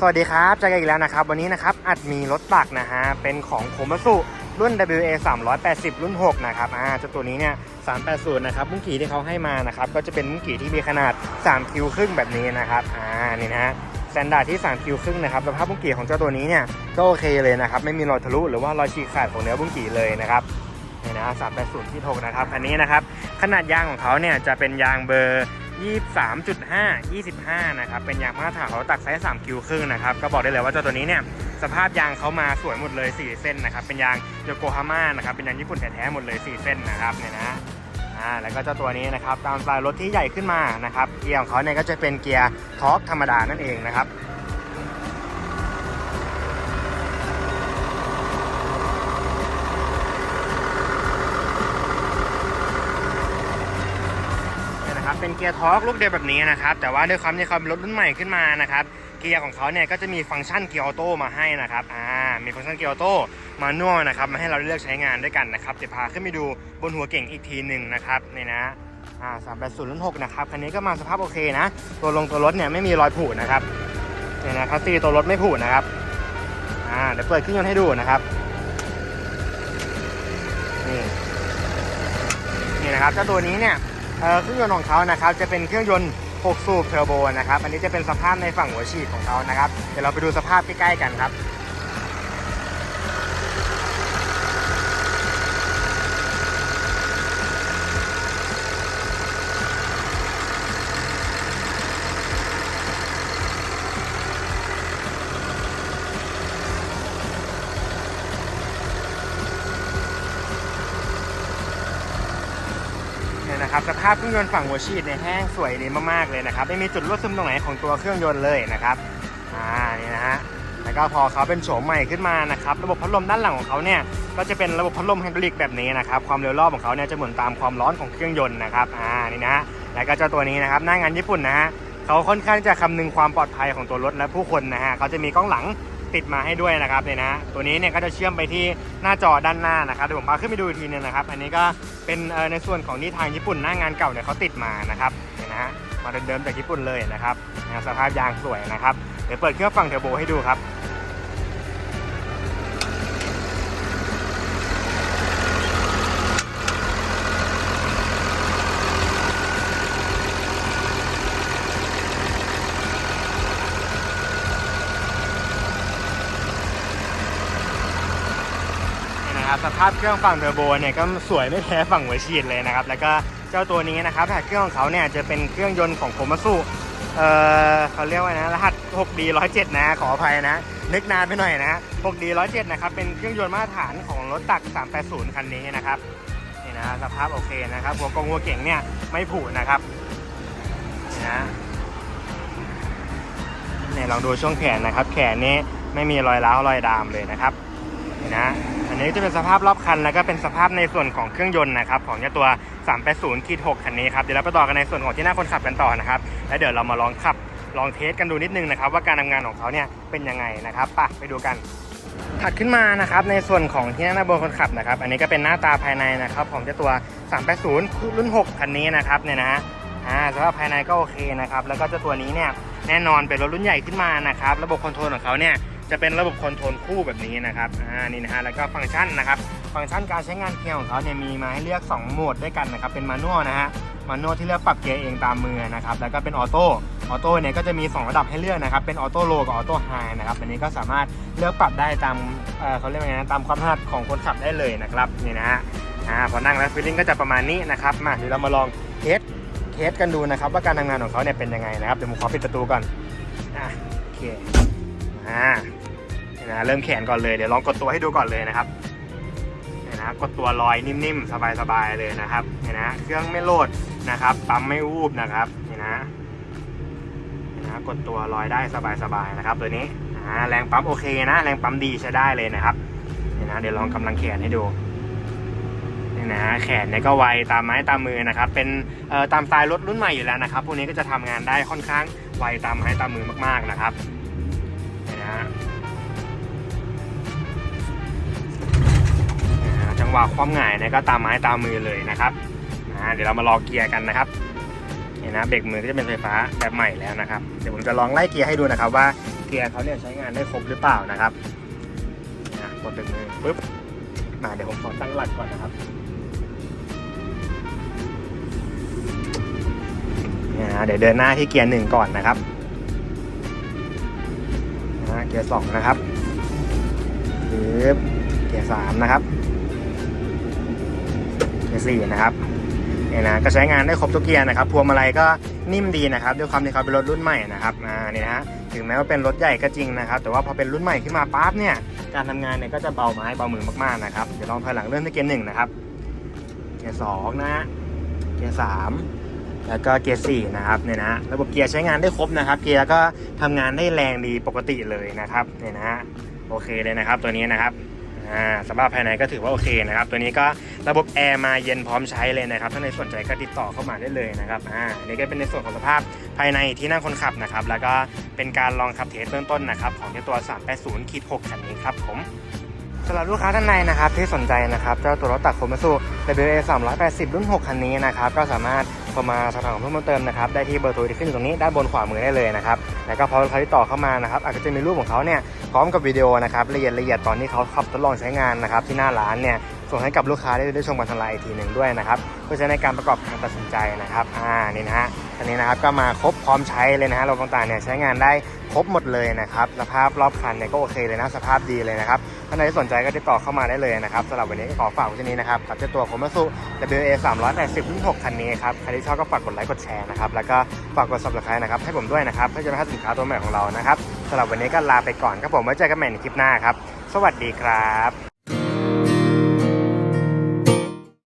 สวัสดีครับเจอกันอีกแล้วนะครับ วันนี้นะครับอัดมีรถตักนะฮะ เป็นของโคมัสุรุ่น WA 380 รุ่น 6 นะครับอ่าเจ้าตัวนี้เนี่ย 380 นะครับ มุ้งกี่ที่เขาให้มานะครับ ก็จะเป็นมุ้งกี่ที่มีขนาด 3 คิวครึ่งแบบนี้นะครับ อ่า นี่นะฮะสแตนดาร์ดที่ 3 คิวครึ่งนะครับ สภาพมุ้งกี่ของเจ้าตัวนี้เนี่ย ก็โอเคเลยนะครับ ไม่มีรอยทะลุหรือว่ารอยฉีกขาดของเนื้อมุ้งกี่เลยนะครับนี่นะ380ที่6นะครับ คันนี้นะครับ ขนาดยางของเขาเนี่ยจะเป็นยางเบอร์ 23.5 25 นะครับ เป็นยางมาตรฐานเขาตักไซส์3คิวครึ่งนะครับ ก็บอกได้เลยว่าเจ้าตัวนี้เนี่ย สภาพยางเขามาสวยหมดเลย 4 เส้นนะครับ เป็นยางโยโกฮาม่านะครับ เป็นยางญี่ปุ่นแท้ๆหมดเลย 4 เส้นนะครับเนี่ยนะ อ่า แล้วก็เจ้าตัวนี้นะครับ ตามสไตล์รถที่ใหญ่ขึ้นมานะครับ เกียร์ของเขาเนี่ยก็จะเป็นเกียร์ทอร์กธรรมดานั่นเองนะครับ เป็นเกียร์ทอร์กลูกเดียวแบบนี้นะครับ แต่ว่าด้วยความที่เขาเป็นรถรุ่นใหม่ขึ้นมานะครับ เกียร์ของเขาเนี่ยก็จะมีฟังก์ชันเกียร์ออโต้มาให้นะครับ อ่า มีฟังก์ชันเกียร์ออโต้มาน่วนะครับ มาให้เราได้เลือกใช้งานด้วยกันนะครับ เดี๋ยวพาขึ้นไปดูบนหัวเก่งอีกทีหนึ่งนะครับนี่นะ อ่าสามแปดศูนย์รุ่นหกนะครับ คันนี้ก็มาสภาพโอเคนะ ตัวลงตัวรถเนี่ยไม่มีรอยผุนะครับเนี่ยนะคัสซีตัวรถไม่ผุนะครับ อ่า เดี๋ยวเปิดเครื่องยนต์ให้ดูนะครับ นี่ นี่นะครับเจ้าตัวนี้เนี่ย เครื่องยนต์ของเขานะครับจะเป็นเครื่องยนต์ 6 สูบเทอร์โบนะครับอันนี้จะเป็นสภาพในฝั่งหัวฉีดของเขานะครับเดี๋ยวเราไปดูสภาพใกล้ๆกันครับ เนะครับสภาพเครื่องยนต์ฝั่งหัวฉีดเนี่ยแห้งสวยดีมากๆเลยนะครับไม่มีจุดรั่วซึมตรงไหนของตัวเครื่องยนต์เลยนะครับอ่านี่นะฮะแล้วก็พอเขาเป็นโฉมใหม่ขึ้นมานะครับระบบพัดลมด้านหลังของเขาเนี่ยก็จะเป็นระบบพัดลมไฮดรอลิกแบบนี้นะครับความเร็วรอบของเขาเนี่ยจะหมุนตามความร้อนของเครื่องยนต์นะครับอ่านี่นะแล้วก็เจ้าตัวนี้นะครับหน้างานญี่ปุ่นนะฮะเขาค่อนข้างจะคำนึงความปลอดภัยของตัวรถและผู้คนนะฮะเขาจะมีกล้องหลัง ติดมาให้ด้วยนะครับเนี่ยนะตัวนี้เนี่ยก็จะเชื่อมไปที่หน้าจอด้านหน้านะครับเดี๋ยวผมพาขึ้นไปดูอีกทีนึงนะครับ อันนี้ก็เป็นในส่วนของที่ทางญี่ปุ่นหน้างานเก่าเนี่ยเขาติดมานะครับเนี่ยนะฮะมาเดิมๆจากญี่ปุ่นเลยนะครับนะสภาพยางสวยนะครับเดี๋ยวเปิดเครื่องฟังเทอร์โบให้ดูครับ นี่นะครับ สภาพเครื่องฝั่งเทอร์โบเนี่ยก็สวยไม่แพ้ฝั่งหัวฉีดเลยนะครับ แล้วก็เจ้าตัวนี้นะครับแผ่เครื่องของเขาเนี่ยจะเป็นเครื่องยนต์ของโคมัสุเอ่อเขาเรียกว่านะรหัส 6D 107 นะขออภัยนะนึกนานไปหน่อยนะ 6D 107 นะครับเป็นเครื่องยนต์มาตรฐานของรถตัก 380 คันนี้นะครับนี่นะสภาพโอเคนะครับหัวกงหัวเก่งเนี่ยไม่ผุนะครับนี่นะเนี่ยลองดูช่วงแขนนะครับ แขนนี้ไม่มีรอยร้าวรอยดามเลยนะครับนี่นะ นนี้จะเป็นสภาพรอบคัน แล้วก็เป็นสภาพในส่วนของเครื่องยนต์นะครับของเจ้าตัว 380ขีด6คันนี้ครับเดี๋ยวเราไปต่อกันในส่วนของที่หน้าคนขับกันต่อนะครับแล้วเดี๋ยวเรามาลองขับลองเทสกันดูนิดนึงนะครับว่าการทำงานของเขาเนี่ยเป็นยังไงนะครับไปไปดูกันถัดขึ้นมานะครับในส่วนของที่นั่งหน้าบนคนขับนะครับ อันนี้ก็เป็นหน้าตาภายในนะครับของเจ้าตัว 380 รุ่น 6 คันนี้นะครับเนี่ยนะฮะอ่าสภาพภายในก็โอเคนะครับ แล้วก็เจ้าตัวนี้เนี่ยแน่นอนเป็นรถรุ่นใหญ่ขึ้นมานะครับ ระบบคอนโทรลของเขาเนี่ย จะเป็นระบบคอนโทรลคู่แบบนี้นะครับอ่านี่นะฮะแล้วก็ฟังก์ชันนะครับฟังก์ชันการใช้งานเกียร์ของเขาเนี่ยมีมาให้เลือก 2 โหมดด้วยกันนะครับเป็นมานวลนะฮะมานวลที่เลือกปรับเกียร์เองตามมือนะครับแล้วก็เป็นออโต้ออโต้เนี่ยก็จะมี 2 ระดับให้เลือกนะครับเป็นออโต้โลกับออโต้ไฮนะครับอันนี้ก็สามารถเลือกปรับได้ตามเอ่อเขาเรียกว่าไงนะตามความถนัดของคนขับได้เลยนะครับนี่นะฮะอ่าพอนั่งแล้วฟีลลิ่งก็จะประมาณนี้นะครับมาเดี๋ยวเรามาลองเทสเทสกันดูนะครับว่าการทำงานของเขาเนี่ยเป็นยังไงนะครับเดี๋ยวผมขอปิดประตูก่อนอะโอเค อ่านี่นะเริ่มแขนก่อนเลยเดี๋ยวลองกดตัวให้ดูก่อนเลยนะครับเนี่ยนะกดตัวลอยนิ่มๆ สบายๆเลยนะครับเนี่ยนะเครื่องไม่โหลดนะครับปั๊มไม่วูบนะครับเนี่ยนะเนี่ยนะกดตัวลอยได้สบายๆนะครับ ตัวนี้อ่าแรงปั๊มโอเคนะ แรงปั๊มดีใช้ได้เลยนะครับเนี่ยนะเดี๋ยวลองกำลังแขนให้ดูเนี่ยนะแขนเนี่ยก็ไวตามไม้ตามมือนะครับ เป็นตามสไตล์รถรุ่นใหม่อยู่แล้วนะครับพวกนี้ก็จะทำงานได้ค่อนข้างไวตามไม้ตามมือมากๆนะครับ จังหวะความง่ายนี่ยก็ตามไม้ตามมือเลยนะครับเดี๋ยวเรามารอเกียร์กันนะครับนี่นะเบรกมือก็จะเป็นไฟฟ้าแบบใหม่แล้วนะครับเดี๋ยวผมจะลองไล่เกียร์ให้ดูนะครับ ว่าเกียร์เขาเนี่ยใช้งานได้ครบหรือเปล่านะครับนะกดเป็นมือปุ๊บมาเดี๋ยวผมขอตั้งหลักก่อนนะครับเดี๋ยวเดินหน้าที่เกียร์หนึ่งก่อนนะครับ เกียร์สองนะครับปึ๊บเกียร์สามนะครับ เกียร์สี่นะครับเนี่ยนะก็ใช้งานได้ครบทุกเกียร์นะครับพวงมาลัยก็นิ่มดีนะครับ ด้วยความที่เขาเป็นรถรุ่นใหม่นะครับอ่านี่นะฮะถึงแม้ว่าเป็นรถใหญ่ก็จริงนะครับ แต่ว่าพอเป็นรุ่นใหม่ขึ้นมาปั๊บเนี่ยการทำงานเนี่ยก็จะเบาไม้เบามือมากๆนะครับเดี๋ยวลองถอยหลังเริ่มที่เกียร์หนึ่งนะครับ เกียร์สองนะเกียร์สาม แล้วก็เกียร์สี่นะครับเนี่ยนะระบบเกียร์ใช้งานได้ครบนะครับ เกียร์ก็ทำงานได้แรงดีปกติเลยนะครับเนี่ยนะฮะโอเคเลยนะครับตัวนี้นะครับอ่าสภาพภายในก็ถือว่าโอเคนะครับ ตัวนี้ก็ระบบแอร์มาเย็นพร้อมใช้เลยนะครับ ถ้าในสนใจก็ติดต่อเข้ามาได้เลยนะครับอ่านี่ก็เป็นในส่วนของสภาพภายในที่นั่งคนขับนะครับ แล้วก็เป็นการลองขับเทสเบื้องต้นนะครับ ของเจ้าตัว 380คิด6คันนี้ครับผมสำหรับลูกค้าท่านใดนะครับที่สนใจนะครับเจ้าตัวรถตักโคมาสู WA 380 รุ่น 6 คันนี้นะครับ ก็สามารถ โทรมาสอบถามเพิ่มเติมนะครับได้ที่เบอร์โทรที่ขึ้นอยู่ตรงนี้ด้านบนขวามือได้เลยนะครับแล้วก็พอลูกค้าที่ต่อเข้ามานะครับอาจจะจะมีรูปของเขาเนี่ยพร้อมกับวิดีโอนะครับละเอียดละเอียดตอนที่เขาขับทดลองใช้งานนะครับที่หน้าร้านเนี่ยส่งให้กับลูกค้าได้ได้ชมกันทางไลน์อีกทีหนึ่งด้วยนะครับเพื่อใช้ในการประกอบการตัดสินใจนะครับอ่านี่นะฮะอันนี้นะครับก็มาครบพร้อมใช้เลยนะฮะราต่างๆเนี่ยใช้งานได้ครบหมดเลยนะครับสภาพรอบคันเนี่ยก็โอเคเลยนะสภาพดีเลยนะครับ ท่านใดสนใจก็ติดต่อเข้ามาได้เลยนะครับสำหรับวันนี้ก็ขอฝากไว้ที่นี้นะครับกับเจ้าตัวโคมาสุ WA 380รุ่น6คันนี้ครับใครที่ชอบก็ฝากกดไลค์กดแชร์นะครับแล้วก็ฝากกด subscribe นะครับให้ผมด้วยนะครับเพื่อจะไม่พลาดสินค้าตัวใหม่ของเรานะครับสำหรับวันนี้ก็ลาไปก่อนครับผมไว้เจอกันใหม่ในคลิปหน้าครับสวัสดีครับ